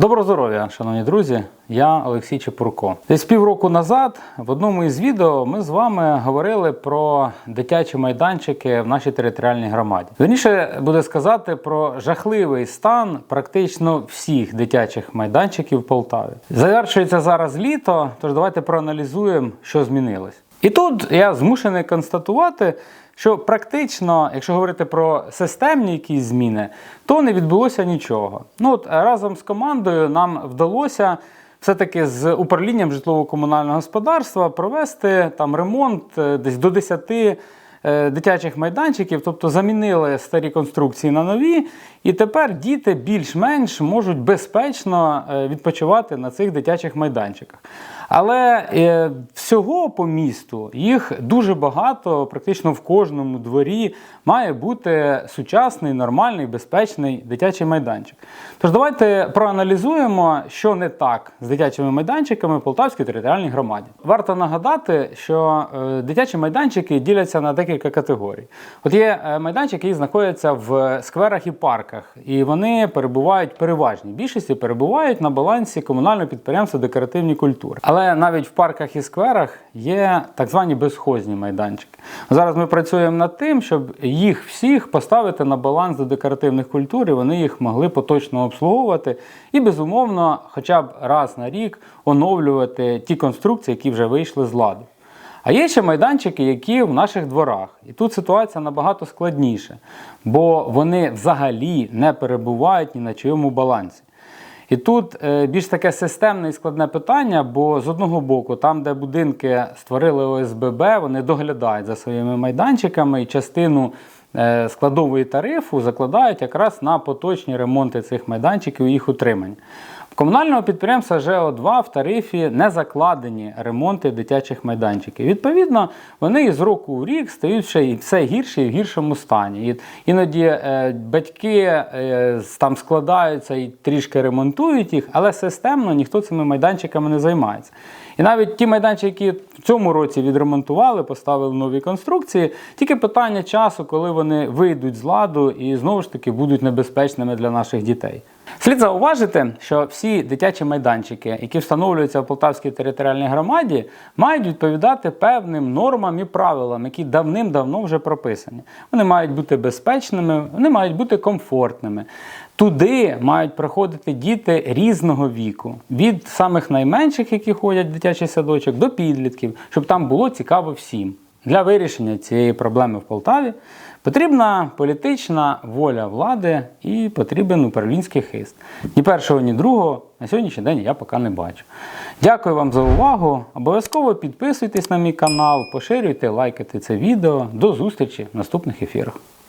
Доброго здоров'я, шановні друзі! Я Олексій Чепурко. Десь півроку назад в одному із відео ми з вами говорили про дитячі майданчики в нашій територіальній громаді. Верніше буде сказати про жахливий стан практично всіх дитячих майданчиків в Полтаві. Завершується зараз літо, тож давайте проаналізуємо, що змінилось. І тут я змушений констатувати, що практично, якщо говорити про системні якісь зміни, то не відбулося нічого. Ну от разом з командою нам вдалося все-таки з управлінням житлово-комунального господарства провести там ремонт е, десь до 10 е, дитячих майданчиків, тобто замінили старі конструкції на нові, і тепер діти більш-менш можуть безпечно е, відпочивати на цих дитячих майданчиках. Але е, всього по місту їх дуже багато, практично в кожному дворі має бути сучасний, нормальний, безпечний дитячий майданчик. Тож давайте проаналізуємо, що не так з дитячими майданчиками в Полтавській територіальній громаді. Варто нагадати, що е, дитячі майданчики діляться на декілька категорій. От є е, майданчики, які знаходяться в скверах і парках, і вони перебувають переважні. Більшості перебувають на балансі комунального підприємства декоративні культури. Але навіть в парках і скверах є так звані безхозні майданчики. Зараз ми працюємо над тим, щоб їх всіх поставити на баланс до декоративних культур, і вони їх могли поточно обслуговувати і, безумовно, хоча б раз на рік оновлювати ті конструкції, які вже вийшли з ладу. А є ще майданчики, які в наших дворах. І тут ситуація набагато складніша, бо вони взагалі не перебувають ні на чийому балансі. І тут е, більш таке системне і складне питання, бо з одного боку, там, де будинки створили ОСББ, вони доглядають за своїми майданчиками і частину складової тарифу закладають якраз на поточні ремонти цих майданчиків і їх утримання. В комунального підприємства ЖО2 в тарифі не закладені ремонти дитячих майданчиків. Відповідно, вони із року в рік стають ще і все гірше і в гіршому стані. І іноді е, батьки е, там складаються і трішки ремонтують їх, але системно ніхто цими майданчиками не займається. І навіть ті майданчики, які в цьому році відремонтували, поставили нові конструкції, тільки питання часу, коли вони вийдуть з ладу і знову ж таки будуть небезпечними для наших дітей. Слід зауважити, що всі дитячі майданчики, які встановлюються в Полтавській територіальній громаді, мають відповідати певним нормам і правилам, які давним-давно вже прописані. Вони мають бути безпечними, вони мають бути комфортними. Туди мають приходити діти різного віку, від самих найменших, які ходять в дитячий садочок, до підлітків, щоб там було цікаво всім. Для вирішення цієї проблеми в Полтаві потрібна політична воля влади і потрібен управлінський хист. Ні першого, ні другого на сьогоднішній день я поки не бачу. Дякую вам за увагу. Обов'язково підписуйтесь на мій канал, поширюйте, лайкайте це відео. До зустрічі в наступних ефірах.